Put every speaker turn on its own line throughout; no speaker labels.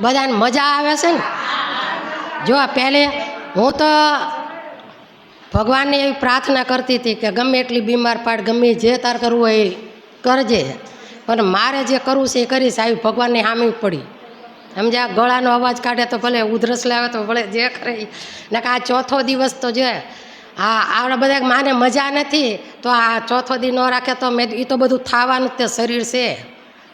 બધાને મજા આવે છે ને? જો પહેલે હું તો ભગવાનને એવી પ્રાર્થના કરતી હતી કે ગમે એટલી બીમાર પાડ, ગમે જે તાર કરવું હોય એ કરજે. પણ મારે જે કરવું છે એ કરીશ, આવી ભગવાનની હામી પડી. સમજ્યા? ગળાનો અવાજ કાઢે તો ભલે ઉધરસ લાવે તો ભલે જે ખરે ને કે આ ચોથો દિવસ તો જે હા આપણે બધા માને મજા નથી, તો આ ચોથો દી ન રાખે તો મેં એ તો બધું થવાનું તે શરીર છે.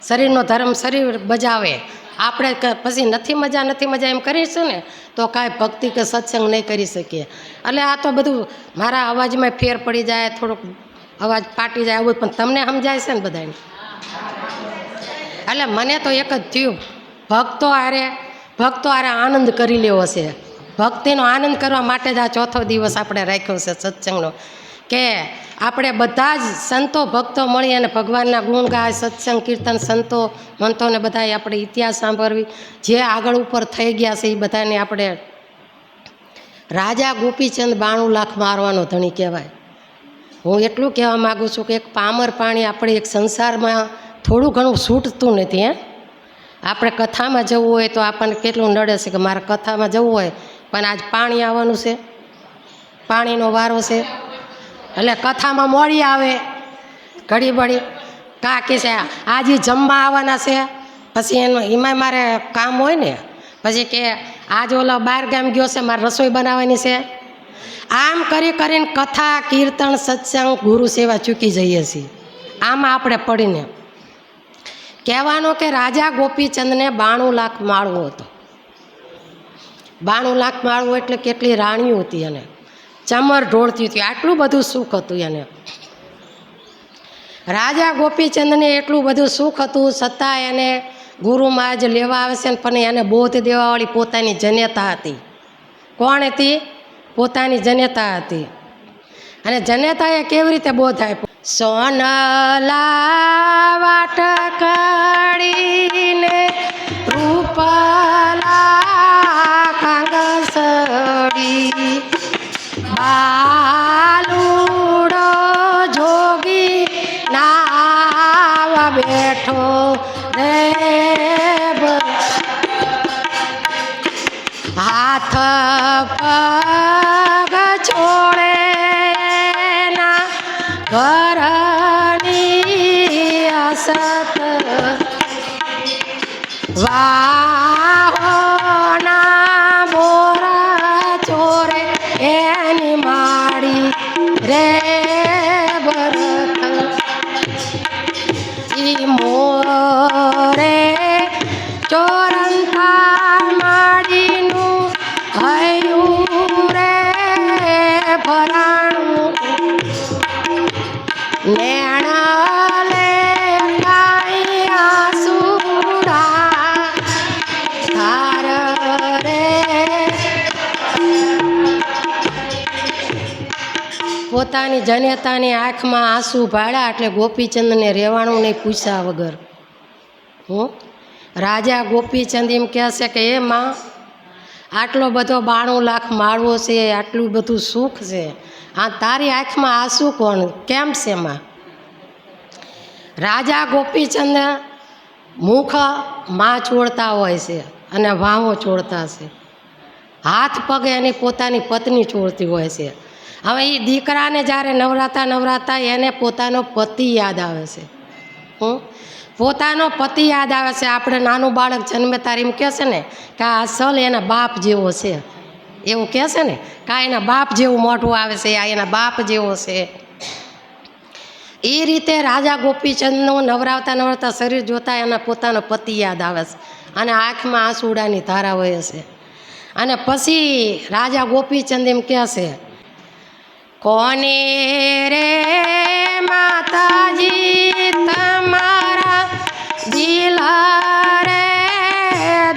શરીરનો ધર્મ શરીર બજાવે. આપણે પછી નથી મજા નથી મજા એમ કરીશું ને, તો કાંઈ ભક્તિ કે સત્સંગ નહીં કરી શકીએ. એટલે આ તો બધું મારા અવાજમાં ફેર પડી જાય, થોડુંક અવાજ ફાટી જાય આવું, પણ તમને સમજાય છે ને બધાને? એટલે મને તો એક જ થયું, ભક્તો આરે ભક્તો આરે આનંદ કરી લેવો છે. ભક્તિનો આનંદ કરવા માટે જ આ ચોથો દિવસ આપણે રાખ્યો છે સત્સંગનો. કે આપણે બધા જ સંતો ભક્તો મળી અને ભગવાનના ગુણ ગાય, સત્સંગ, કીર્તન, સંતો, મંતોને બધાએ આપણે ઇતિહાસ સાંભળવી. જે આગળ ઉપર થઈ ગયા છે એ બધાને આપણે રાજા ગોપીચંદ બાણું લાખ મારવાનો ધણી કહેવાય. હું એટલું કહેવા માગું છું કે એક પામર પાણી આપણે એક સંસારમાં થોડું ઘણું છૂટતું નથી, હે. આપણે કથામાં જવું હોય તો આપણને કેટલું નડે છે કે મારે કથામાં જવું હોય, પણ આજ પાણી આવવાનું છે. પાણીનો વારો છે. એટલે કથામાં મોડી આવે. ઘડી બળી કા કે છે, આજે જમવા આવવાના છે. પછી એનું એમાંય મારે કામ હોય ને, પછી કે, આજ ઓલો બહાર ગામ ગયો છે, મારે રસોઈ બનાવવાની છે. આમ કરી કરીને કથા, કીર્તન, સત્સંગ, ગુરુ સેવા ચૂકી જઈએ છીએ. આમાં આપણે પડીને. કહેવાનો કે રાજા ગોપીચંદને બાણું લાખ માળવો હતો. બાણું લાખ માળવું એટલે કેટલી રાણીઓ હતી એને. ચમર ઢોળતી હતી. આટલું બધું સુખ હતું એને. રાજા ગોપીચંદને એટલું બધું સુખ હતું, છતાં એને ગુરુમાં મહારાજ લેવા આવે છે પણ એને બોધ દેવાવાળી પોતાની જનેતા હતી. કોણ હતી? પોતાની જનેતા હતી. અને જનેતાએ કેવી રીતે બોધ આપ્યો? સોનલા કાઢીને રૂપલા બાલુડો પોતાની જનેતાની આંખમાં આંસુ ભાળ્યા એટલે ગોપીચંદને રહેવાનું નહીં પૂછ્યા વગર. હું? રાજા ગોપીચંદ એમ કહેશે કે, એ માં, આટલો બધો બાણું લાખ માળવો છે, આટલું બધું સુખ છે. આ તારી આંખમાં આંસુ કોણ? કેમ છે માં? રાજા ગોપીચંદ મુખમાં છોડતા હોય છે અને વાવો છોડતા છે. હાથ પગે એની પોતાની પત્ની છોડતી હોય છે. હવે એ દીકરાને જ્યારે નવરાતા નવરાતા એને પોતાનો પતિ યાદ આવે છે. હું પોતાનો પતિ યાદ આવે છે. આપણે નાનું બાળક જન્મે તારી એમ કહેશે ને કે આ અસલ એના બાપ જેવો છે. એવું કહેશે ને કાં એના બાપ જેવું મોઢું આવે છે, આ એના બાપ જેવો છે. એ રીતે રાજા ગોપીચંદનું નવરાવતા નવરાવતા શરીર જોતા એના પોતાનો પતિ યાદ આવે છે. અને આંખમાં આંસુડાની ધારા હોય છે. અને પછી રાજા ગોપીચંદ એમ કહેશે કોને રે માતાજી તમારા દિલ રે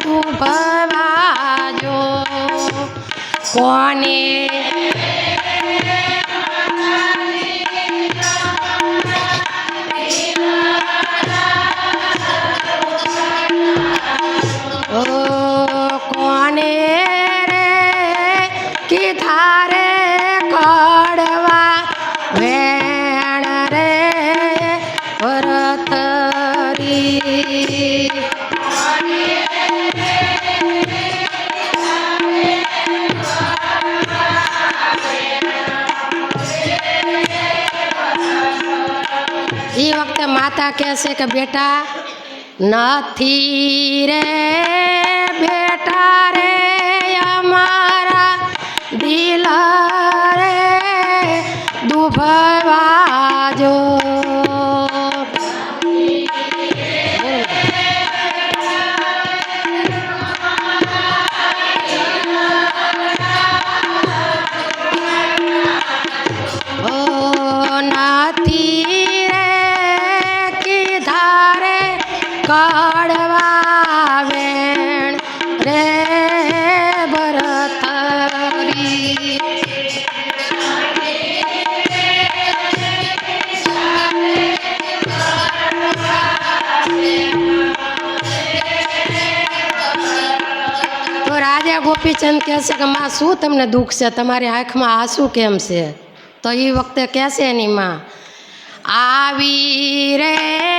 દુભવાજો કોને માતા કહે છે કે બેટા નથી રે રાજા કહેશે કે, માં, શું તમને દુઃખ છે? તમારી આંખમાં આંસુ કેમ છે? તો એ વખતે કહેશે એની માં, આવી રે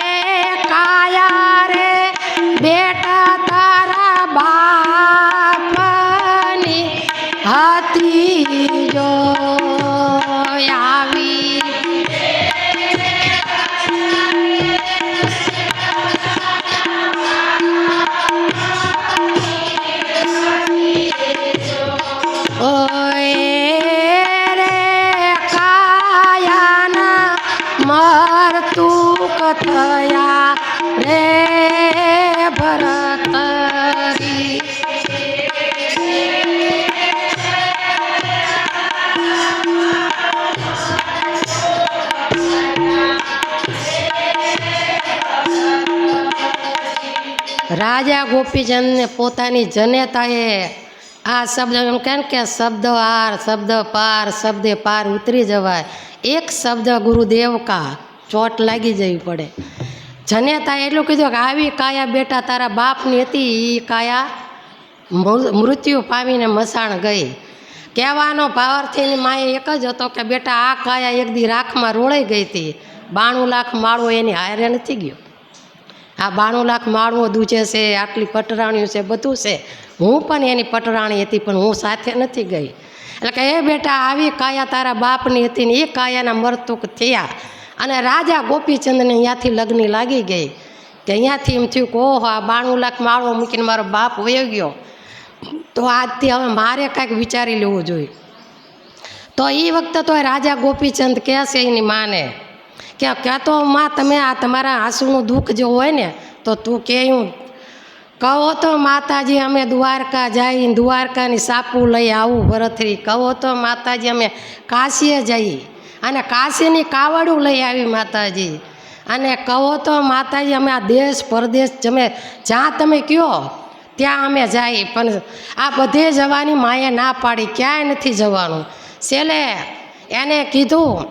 રાજા ગોપીચંદને પોતાની જનેતાએ આ શબ્દ એમ કહે કે શબ્દ આર, શબ્દ પાર, શબ્દે પાર ઉતરી જવાય. એક શબ્દ ગુરુદેવ કા ચોટ લાગી જવી પડે. જનેતા એટલું કીધું કે આવી કાયા બેટા તારા બાપની હતી એ કાયા મૃત્યુ પામીને મસાણ ગઈ. કહેવાનો ભાવાર્થી એની માએ એક જ હતો કે બેટા આ કાયા એક દી રાખમાં રોળાઈ ગઈ હતી. બાણું લાખ માળો એની હારે નથી ગયો. આ બાણું લાખ માળવો દૂજે છે, આટલી પટરાણીઓ છે, બધું છે. હું પણ એની પટરાણી હતી, પણ હું સાથે નથી ગઈ. એટલે કે એ બેટા આવી કાયા તારા બાપની હતી ને એ કાયાના મરતુક થયા. અને રાજા ગોપીચંદને અહીંયાથી લગ્ન લાગી ગઈ. કે અહીંયાથી એમ થયું કે ઓહો, આ બાણું લાખ માળવો મૂકીને મારો બાપ વયો ગયો. તો આજથી હવે મારે કાંઈક વિચારી લેવું જોઈએ. તો એ વખતે તો રાજા ગોપીચંદ કહે છે એની માને. કે કહેતો માં તમે આ તમારા આંસુનું દુઃખ જો હોય ને, તો તું કહ્યું કહો તો માતાજી, અમે દ્વારકા જઈ, દ્વારકાની સાપુ લઈ આવું ભરતરી. કહો તો માતાજી, અમે કાશીએ જઈ અને કાશીની કાવડું લઈ આવી માતાજી. અને કહો તો માતાજી, અમે આ દેશ પરદેશ જમે, જ્યાં તમે કયો, ત્યાં અમે જઈ. પણ આ બધે જવાની માએ ના પાડી, ક્યાંય નથી જવાનું. છેલ્લે એને કીધું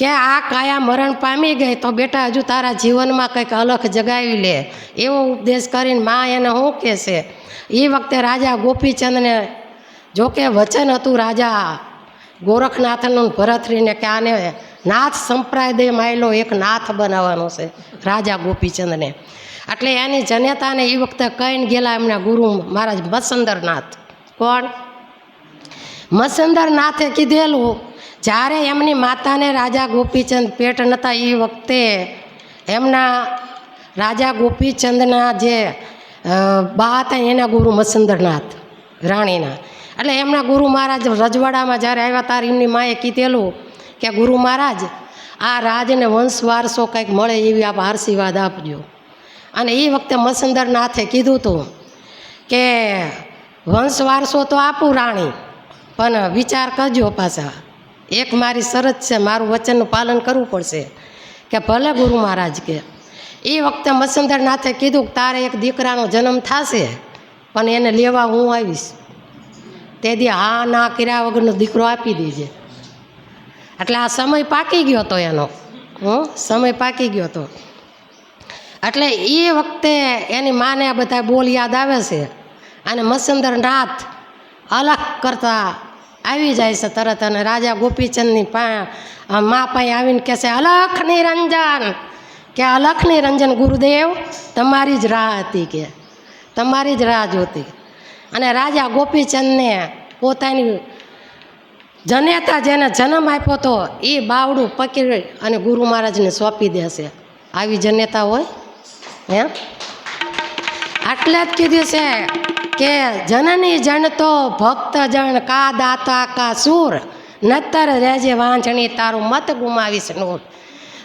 કે આ કાયા મરણ પામી ગઈ તો બેટા હજુ તારા જીવનમાં કંઈક અલખ જગાવી લે. એવો ઉપદેશ કરીને મા એને શું કહેશે એ વખતે રાજા ગોપીચંદને જોકે વચન હતું રાજા ગોરખનાથનું ભરતરીને કે આને નાથ સંપ્રદાયમાં આવેલો એક નાથ બનાવવાનો છે રાજા ગોપીચંદને. એટલે એની જનેતાને એ વખતે કહીને ગયેલા એમના ગુરુ મહારાજ મસંદરનાથ. કોણ? મસંદરનાથે કીધેલું જ્યારે એમની માતાને રાજા ગોપીચંદ પેટ નહોતા એ વખતે એમના રાજા ગોપીચંદના જે બા હતા એના ગુરુ મસંદરનાથ રાણીના. એટલે એમના ગુરુ મહારાજ રજવાડામાં જ્યારે આવ્યા ત્યારે એમની માએ કીધેલું કે, ગુરુ મહારાજ, આ રાજને વંશ વારસો કંઈક મળે એવી આપ આશીર્વાદ આપજો. અને એ વખતે મસંદરનાથે કીધું હતું કે, વંશ વારસો તો આપું રાણી, પણ વિચાર કરજો પાછા. એક મારી શરત છે, મારું વચનનું પાલન કરવું પડશે. કે ભલે ગુરુ મહારાજ કે, એ વખતે મસંદરનાથે કીધું કે તારે એક દીકરાનો જન્મ થશે, પણ એને લેવા હું આવીશ. તે દી હા ના કર્યા વગરનો દીકરો આપી દેજે. એટલે આ સમય પાકી ગયો હતો એનો. હં, સમય પાકી ગયો હતો. એટલે એ વખતે એની માને બધા બોલ યાદ આવે છે. અને મસંદરનાથ અલગ કરતા આવી જાય છે તરત અને રાજા ગોપીચંદની પા મા પાસે આવીને કહે છે અલખ નિરંજન કે અલખ નિરંજન ગુરુદેવ, તમારી જ રાહ હતી કે? તમારી જ રાહ જોતી. અને રાજા ગોપીચંદને પોતાની જનેતા જેને જન્મ આપ્યો હતો એ બાવડું પકડી અને ગુરુ મહારાજને સોંપી દેશે આવી જનેતા હોય, હે? આટલે જ કીધું છે. કે જનની જણતો ભક્ત જણ કા દાતા કા સૂર? નતર રેજે વાંચણી તારું મત ગુમાવીશ નૂર.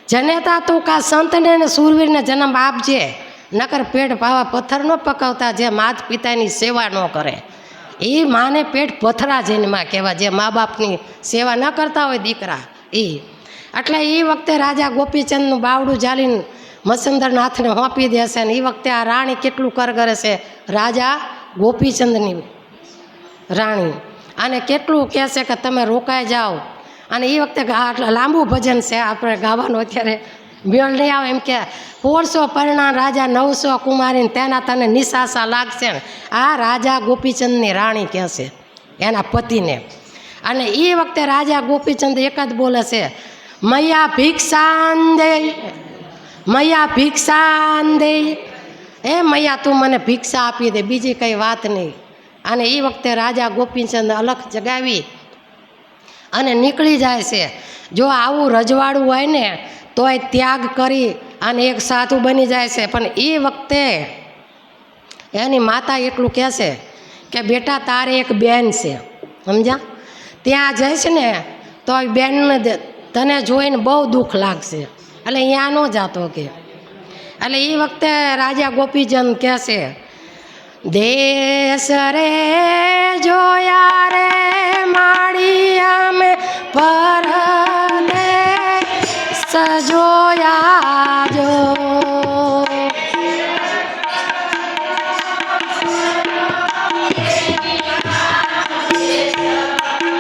જનેતા તું કા સંતને ને સૂરવીરને જન્મ આપજે. નકર પેટ ભાવા પથ્થર ન પકાવતા જે માત પિતાની સેવા ન કરે. એ માને પેટ પથરા જેનમાં કહેવાય. જે મા બાપની સેવા ન કરતા હોય દીકરા એ એટલે એ વખતે રાજા ગોપીચંદનું બાવડું જાલીને મસંદરનાથને હોંપી દેશે ને એ વખતે આ રાણી કેટલું કર કરે છે? રાજા ગોપીચંદની રાણી. અને કેટલું કહેશે કે તમે રોકાઈ જાઓ. અને એ વખતે આટલા લાંબુ ભજન છે, આપણે ગાવાનું અત્યારે મેળ નહીં આવે. એમ કે પોળસો પરણા રાજા નવસો કુમારીને, તેના તને નિશાસા લાગશે ને. આ રાજા ગોપીચંદની રાણી કહેશે, એના પતિને. અને એ વખતે રાજા ગોપીચંદ એક જ બોલે છે, મૈયા ભિક્ષાન દે મૈયા ભિક્ષાન દે એ મૈયા, તું મને ભિક્ષા આપી દે, બીજી કંઈ વાત નહીં. અને એ વખતે રાજા ગોપીચંદ અલખ જગાવી અને નીકળી જાય છે. જો આવું રજવાડું હોય ને, તોય ત્યાગ કરી અને એક સાધુ બની જાય છે. પણ એ વખતે એની માતા એટલું કહેશે કે, બેટા, તારે એક બેન છે. સમજ્યા? ત્યાં જઈશ ને તો બેનને તને જોઈને બહુ દુઃખ લાગશે. એટલે અહીંયા ન જાતો કે. એટલે એ વખતે રાજા ગોપીચંદ કહેશે દેશ રે જોયા રે માડી અમે પરદે સજોયા જો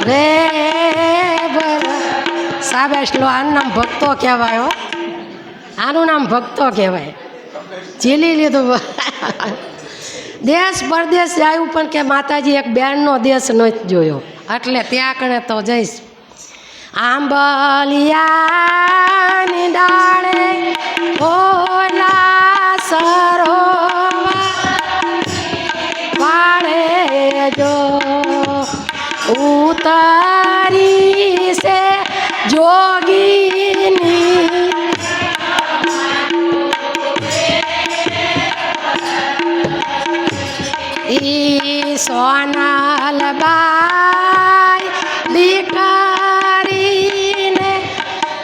રે બરા સાબેશ લો આનું નામ ભક્તો કહેવાય હો આનું નામ ભક્તો કહેવાય. ઝીલી લીધું. દેશ પરદેશ આવ્યું પણ કે માતાજી એક બેનનો દેશ નથી જોયો. એટલે ત્યાં કણે તો જઈશ. આંબલિયાની ડાળે ઓલા સરો પાડે જો ઉતારી છે જોગીની ઈ સોનાલ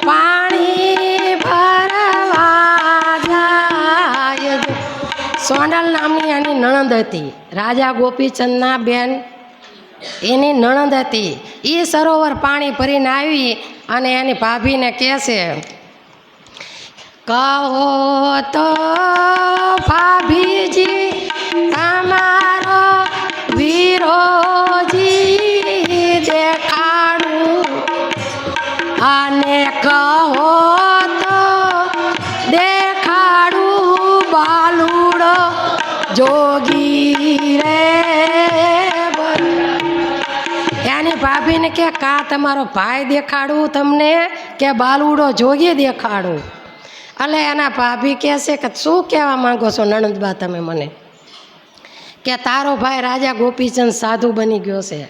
પાણી ભરવા. સોનલ નામની એની નણંદ હતી રાજા ગોપીચંદના બેન એની નણંદ હતી એ સરોવર પાણી ભરીને આવી અને એની ભાભીને કહેશે, કહો તો ભાભીજી વિરોજી દેખાડું. અને કહો તો દેખાડું બાલુડો જોગી એની ભાભીને કે, કા તમારો ભાઈ દેખાડું તમને? કે બાલુડો જોગી દેખાડું? એટલે એના ભાભી કહેશે કે, શું કહેવા માંગો છો નણંદબા તમે મને? કે તારો ભાઈ રાજા ગોપીચંદ સાધુ બની ગયો છે.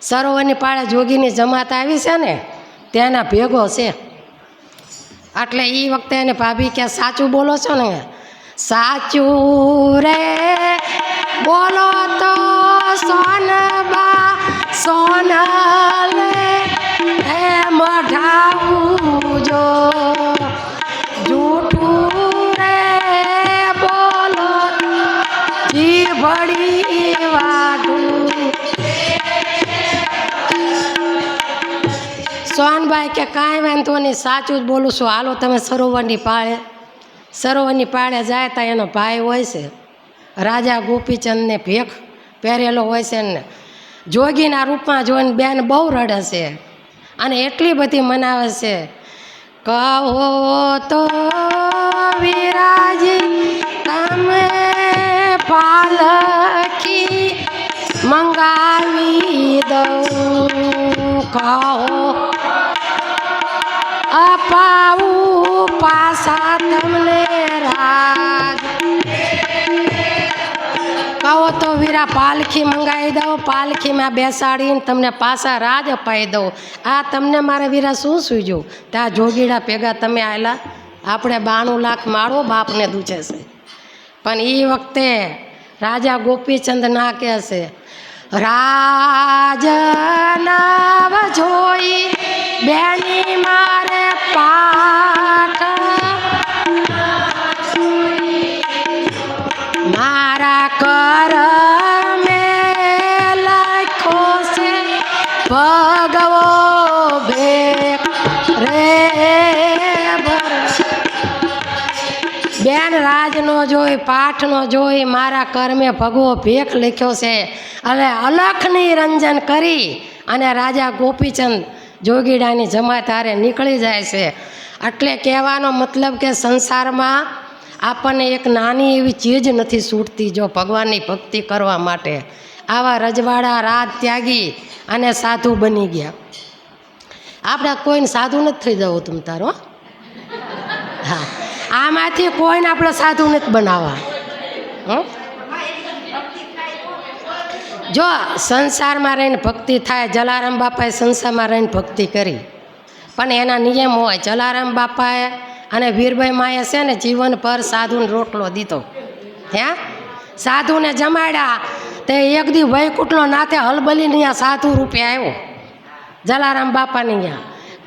સરોવરની પાળે જોગીની જમાત આવી છે ને તેના ભેગો છે. એટલે એ વખતે એને ભાભી કે, સાચું બોલો છો ને? સાચું રે, બોલો તો સોનબા સોનલે હે મઢાવું જો. સોનભાઈ કે કાંઈ વાંધો નહીં સાચું જ બોલું છું. હાલો, તમે સરોવરની પાળે સરોવરની પાળે જાય ત્યાં એનો ભાઈ હોય છે. રાજા ગોપીચંદને ભેખ પહેરેલો હોય છે ને. જોગીના રૂપમાં જોઈને બેન બહુ રડે છે અને એટલી બધી મનાવે છે. કહો તો વિરાજી, તમે પાલકી મંગાવી દઉં. કહો અપાવું પાસા તમને રાગ. કહો તો વીરા, પાલખી મંગાવી દઉં પાલખીમાં બેસાડીને તમને પાછા રાજ અપાઈ દઉં. આ તમને મારે વીરા શું સૂજ્યું ત્યાં જોગીડા ભેગા તમે આવેલા આપણે બાણું લાખ માળો બાપને દૂચે છે. પણ એ વખતે રાજા ગોપીચંદ ના કહે છે, રાજ નાવ જોઈ બેની મારે પાઠ ભગવો ભેખ રે બેન રાજનો જોઈ પાઠનો જોઈ, મારા કર્મે ભગવો ભેખ લખ્યો છે. અને અલખની રંજન કરી અને રાજા ગોપીચંદ જોગીડાની જમાત હારે નીકળી જાય છે. એટલે કહેવાનો મતલબ કે સંસારમાં આપણને એક નાની એવી ચીજ નથી છૂટતી જો ભગવાનની ભક્તિ કરવા માટે. આવા રજવાડા રાત ત્યાગી અને સાધુ બની ગયા. આપણે કોઈને સાધુ નથી થઈ જવું તમ તારો. હો? આમાંથી કોઈને આપણે સાધુ નથી બનાવવા? જો સંસારમાં રહીને ભક્તિ થાય, જલારામ બાપાએ સંસારમાં રહીને ભક્તિ કરી. પણ એના નિયમ હોય, જલારામ બાપાએ અને વીરભાઈ માએ છે ને જીવનભર સાધુને રોટલો દીધો. હે? સાધુને જમાડ્યા. તે એક દી વૈકુંઠનો નાથે હલબલીને અહીંયા સાધુ રૂપે આવ્યો. જલારામ બાપાની અહીંયા.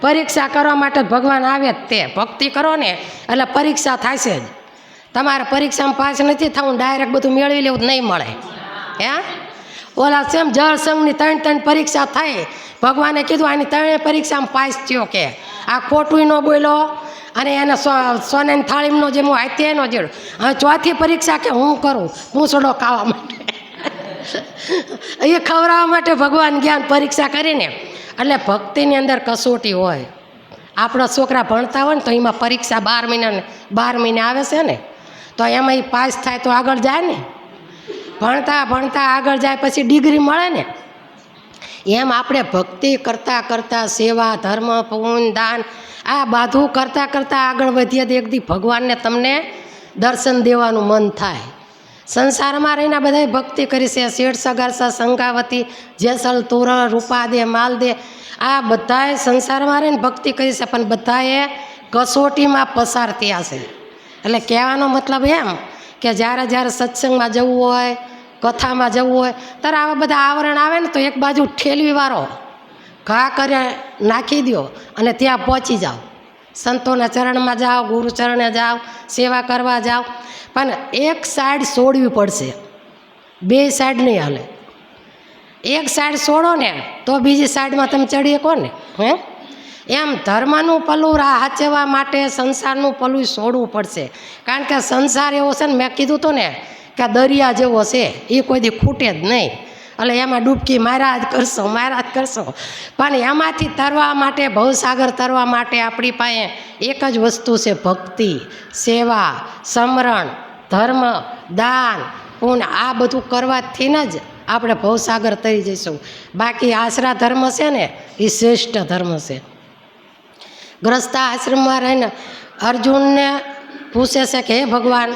પરીક્ષા કરવા માટે ભગવાન આવે જ તે. ભક્તિ કરો ને, એટલે પરીક્ષા થશે જ. તમારે પરીક્ષામાં પાસ નથી થવું, ડાયરેક્ટ બધું મેળવી લેવું નહીં મળે. હે? ઓલા સેમ જળ સંઘની ત્રણ ત્રણ પરીક્ષા થઈ ભગવાને કીધું, આની ત્રણેય પરીક્ષામાં પાસ થયો કે. આ ખોટું ન બોલ્યો. અને એને સો, સોનાની થાળીમનો જે હું હાથે એનો હવે ચોથી પરીક્ષા કે હું કરું? પૂંછડો ખાવા માટે. એ ખવડાવવા માટે ભગવાન જ્ઞાન પરીક્ષા કરીને, એટલે ભક્તિની અંદર કસોટી હોય. આપણા છોકરા ભણતા હોય ને તો એમાં પરીક્ષા બાર મહિનાને બાર મહિને આવે છે ને, તો એમાં એ પાસ થાય તો આગળ જાય ને. ભણતા ભણતા આગળ જાય પછી ડિગ્રી મળે ને. એમ આપણે ભક્તિ કરતાં કરતાં સેવા, ધર્મ પૂન દાન, આ બધું કરતાં કરતાં આગળ વધીએ તો એક દી ભગવાનને તમને દર્શન દેવાનું મન થાય. સંસારમાં રહીને બધાય ભક્તિ કરી છે. શેઠ, સગારસા, સંગાવતી, જેસલ, તોરણ રૂપા દે માલ દે આ બધાએ સંસારમાં રહીને ભક્તિ કરી છે, પણ બધાએ કસોટીમાં પસાર થયા છે. એટલે કહેવાનો મતલબ એમ કે જ્યારે જ્યારે સત્સંગમાં જવું હોય, કથામાં જવું હોય, ત્યારે આવા બધા આવરણ આવે ને તો એક બાજુ ઠેલવી વાળો ઘા કરે, નાખી દો અને ત્યાં પહોંચી જાઓ. સંતોના ચરણમાં જાઓ ગુરુ ચરણે જાઓ, સેવા કરવા જાઓ. પણ એક સાઈડ છોડવી પડશે. બે સાઈડ નહીં હાલે. એક સાઈડ છોડો ને, તો બીજી સાઈડમાં તમે ચડી શકો ને. હે? એમ ધર્મનું પલું રા હાચવવા માટે સંસારનું પલું છોડવું પડશે. કારણ કે સંસાર એવો છે ને, મેં કીધું તો ને, કે દરિયા જેવો છે, એ કોઈ દી ખૂટે જ નહીં. એટલે એમાં ડૂબકી મારા જ કરશો, મારા જ કરશો. પણ એમાંથી તરવા માટે, ભવસાગર તરવા માટે આપણી પાસે એક જ વસ્તુ છે ભક્તિ, સેવા, સમરણ, ધર્મ, દાન. પૂન આ બધું કરવાથી જ આપણે ભવસાગર તરી જઈશું. બાકી આશરા ધર્મ છે ને, એ શ્રેષ્ઠ ધર્મ છે. ગ્રસ્તા આશ્રમમાં રહીને અર્જુનને પૂછે છે કે, હે ભગવાન,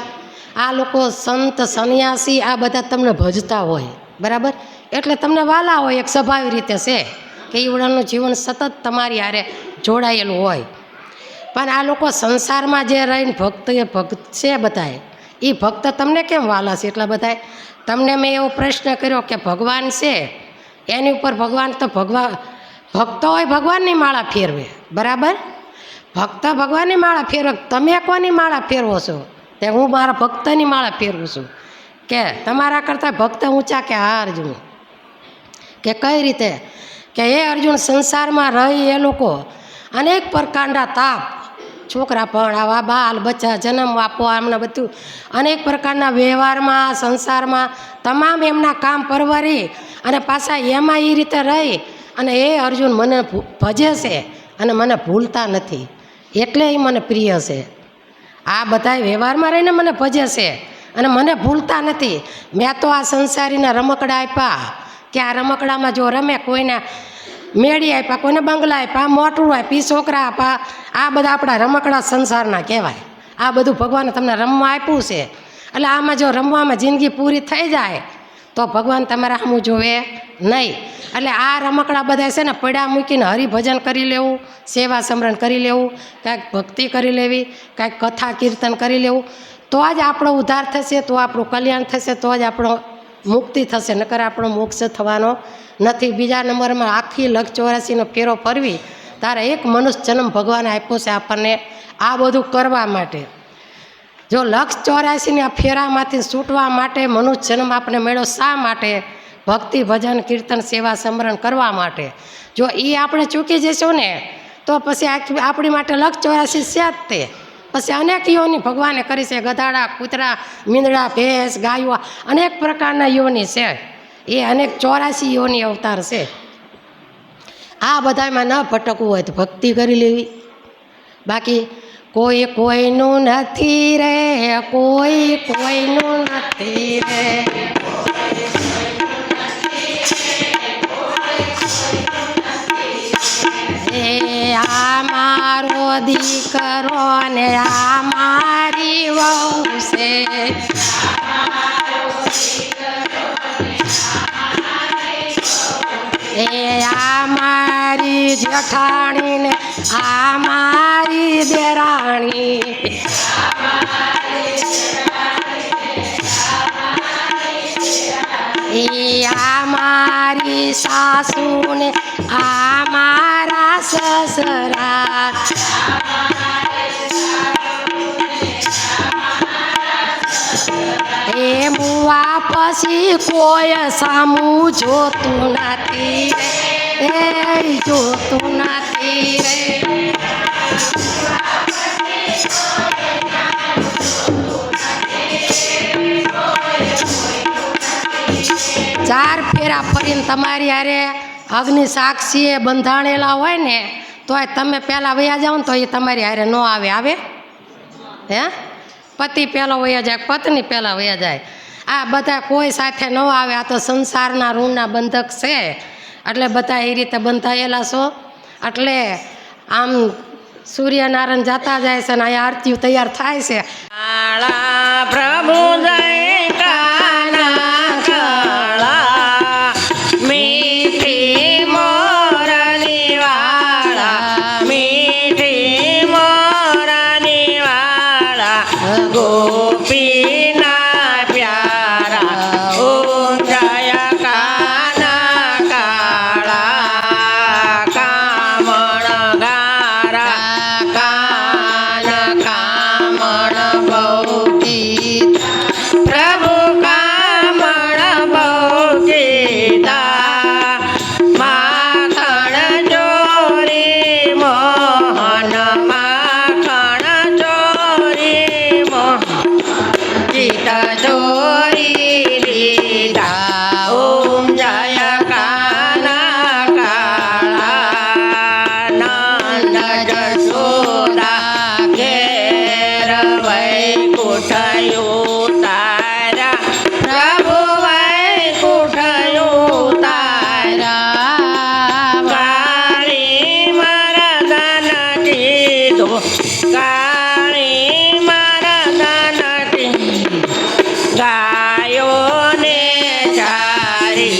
આ લોકો સંત, સંન્યાસી આ બધા તમને ભજતા હોય. બરાબર? એટલે તમને વાલા હોય એક સ્વભાવી રીતે છે કે ઈવડાનું જીવન સતત તમારી હારે જોડાયેલું હોય. પણ આ લોકો સંસારમાં જે રહીને ભક્ત એ ભક્ત છે બધાએ એ ભક્ત તમને કેમ વાલા છે એટલા બધાએ તમને મેં એવો પ્રશ્ન કર્યો કે ભગવાન છે, એની ઉપર ભગવાન તો ભગવાન ભક્તો હોય ભગવાનની માળા ફેરવે, બરાબર? ભક્ત ભગવાનની માળા ફેરવે, તમે કોની માળા ફેરવો છો? તે હું મારા ભક્તની માળા ફેરવું છું. કે તમારા કરતાં ભક્ત ઊંચા કે હાર અર્જુન કે કઈ રીતે? કે એ અર્જુન, સંસારમાં રહી એ લોકો અનેક પ્રકારના તાપ, છોકરા પણ આવા બાલ બચ્ચા જન્મ આપો આમના બધું. અનેક પ્રકારના વ્યવહારમાં, સંસારમાં તમામ એમના કામ પરવારી અને પાછા એમાં એ રીતે રહી અને એ અર્જુન મને ભજે છે અને મને ભૂલતા નથી. એટલે એ મને પ્રિય છે. આ બધા વ્યવહારમાં રહીને મને ભજે છે અને મને ભૂલતા નથી. મેં તો આ સંસારીના રમકડા આપ્યા. કે આ રમકડામાં જો રમે કોઈને, મેળી આપ્યા કોઈને બંગલા આપ્યા મોટું આપી છોકરા આપ્યા આ બધા આપણા રમકડા સંસારના કહેવાય. આ બધું ભગવાને તમને રમવા આપ્યું છે. એટલે આમાં જો રમવામાં જિંદગી પૂરી થઈ જાય, તો ભગવાન તમારા સામું જોવે નહીં. એટલે આ રમકડા બધા છે ને પડ્યા મૂકીને હરિભજન કરી લેવું, સેવા સમરણ કરી લેવું, કાંઈક ભક્તિ કરી લેવી, કાંઈક કથા કીર્તન કરી લેવું. તો જ આપણો ઉદ્ધાર થશે, તો આપણું કલ્યાણ થશે, તો જ આપણો મુક્તિ થશે, નકર આપણો મોક્ષ થવાનો નથી. બીજા નંબરમાં આખી લખ ચોરાસીનો ફેરો ફરવી, તારે એક મનુષ્ય જન્મ ભગવાન આપ્યો છે આપણને આ બધું કરવા માટે. જો લક્ષ ચોરાસીના ફેરામાંથી છૂટવા માટે મનુષ્ય જન્મ આપણે મેળો શા માટે? ભક્તિ, ભજન, કીર્તન, સેવા સમરણ કરવા માટે. જો એ આપણે ચૂકી જઈશું ને, તો પછી આપણી માટે લક્ષ ચોરાસી છે જ તે. પછી અનેક યોની ભગવાને કરી છે. ગધાડા, કૂતરા, મીંદડા, ભેંસ, ગાયો, અનેક પ્રકારના યોની છે. એ અનેક ચોરાસી યોની અવતાર છે. આ બધામાં ન ભટકવું હોય તો ભક્તિ કરી લેવી. બાકી કોઈ કોઈનું નથી રે, કોઈ કોઈનું નથી રે. એ આ મારો દીકરો ને આ મારી વહુ છે. એ આ મારી જેઠાણી ને આ મારી દેરાણી. આ મારી સાસુ ને આ મારા સસરા એ મુવા પછી કોઈ સામું જોતું નથી રે જોતું નથી રે ચાર ફેરા ફરીને તમારી હારે અગ્નિ સાક્ષીએ બંધાણેલા હોય ને, તોય તમે પહેલાં વયા જાઓ ને તો એ તમારી હારે ન આવે. આવે? હે? પતિ પહેલો વયા જાય, પત્ની પહેલાં વયા જાય. આ બધા કોઈ સાથે ન આવે. આ તો સંસારના ઋણના બંધક છે. એટલે બધા એ રીતે બંધાયેલા છો. એટલે આમ સૂર્યનારાયણ જતા જાય છે ને અહીંયા આરતીઓ તૈયાર થાય છે.
પ્રભુ જય ಪ್ರಾಣವೋ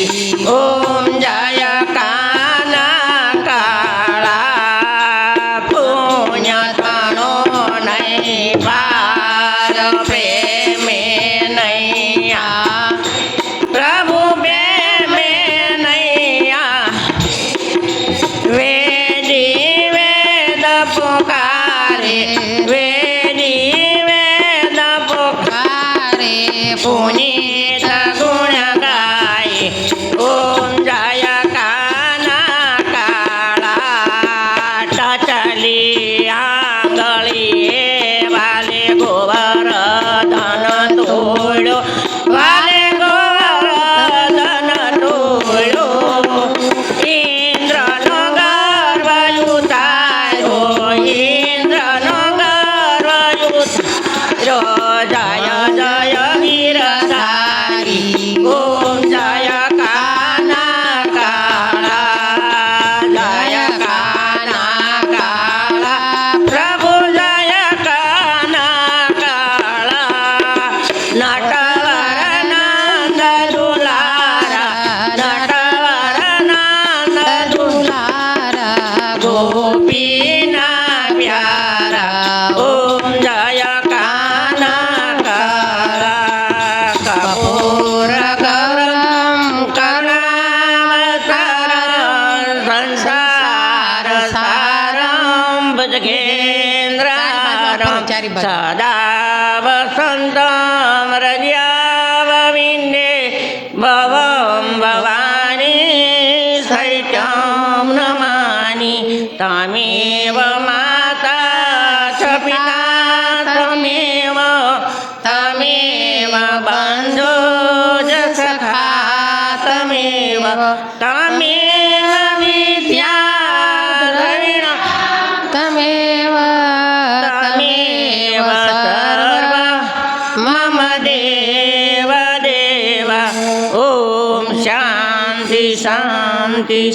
ચારી
ભુજગેન્દ્ર
સદા વસંત રજ્યાવિંદે ભવ ભવાની સૈત્યમ નમાની તમેવ મા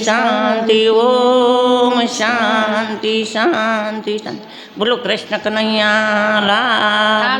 શાંતિ ઓમ શાંતિ શાંતિ શાંતિ. બોલો કૃષ્ણ કનૈયા લાલ.